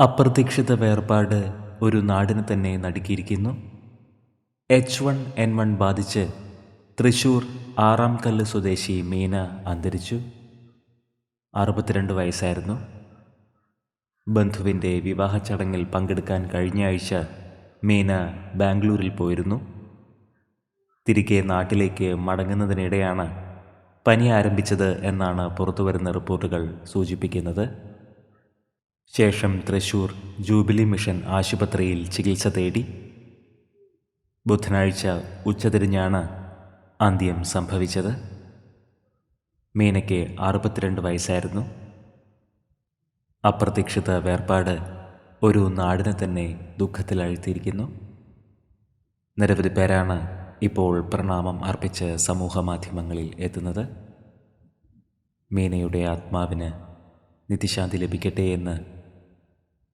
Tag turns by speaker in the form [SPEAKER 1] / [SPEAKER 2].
[SPEAKER 1] അപ്രതീക്ഷിത വേർപാട് ഒരു നാടിന് തന്നെ നടുക്കിയിരിക്കുന്നു. എച്ച് വൺ എൻ വൺ ബാധിച്ച് തൃശൂർ ആറാം കല്ല് സ്വദേശി മീന അന്തരിച്ചു. അറുപത്തിരണ്ട് വയസ്സായിരുന്നു. ബന്ധുവിന്റെ വിവാഹ ചടങ്ങിൽ പങ്കെടുക്കാൻ കഴിഞ്ഞ ആഴ്ച മീന ബാംഗ്ലൂരിൽ പോയിരുന്നു. തിരികെ നാട്ടിലേക്ക് മടങ്ങുന്നതിനിടെയാണ് പനി ആരംഭിച്ചത് എന്നാണ് പുറത്തുവരുന്ന റിപ്പോർട്ടുകൾ സൂചിപ്പിക്കുന്നത്. ശേഷം തൃശൂർ ജൂബിലി മിഷൻ ആശുപത്രിയിൽ ചികിത്സ തേടി ബുധനാഴ്ച ഉച്ചതിരിഞ്ഞാണ് അന്ത്യം സംഭവിച്ചത്. മീനയ്ക്ക് അറുപത്തിരണ്ട് വയസ്സായിരുന്നു. അപ്രതീക്ഷിത വേർപാട് ഒരു നാടിനെ തന്നെ ദുഃഖത്തിലാഴ്ത്തിയിരിക്കുന്നു. നിരവധി പേരാണ് ഇപ്പോൾ പ്രണാമം അർപ്പിച്ച് സമൂഹമാധ്യമങ്ങളിൽ എത്തുന്നത്. മീനയുടെ ആത്മാവിന് നിത്യശാന്തി ലഭിക്കട്ടെ എന്ന്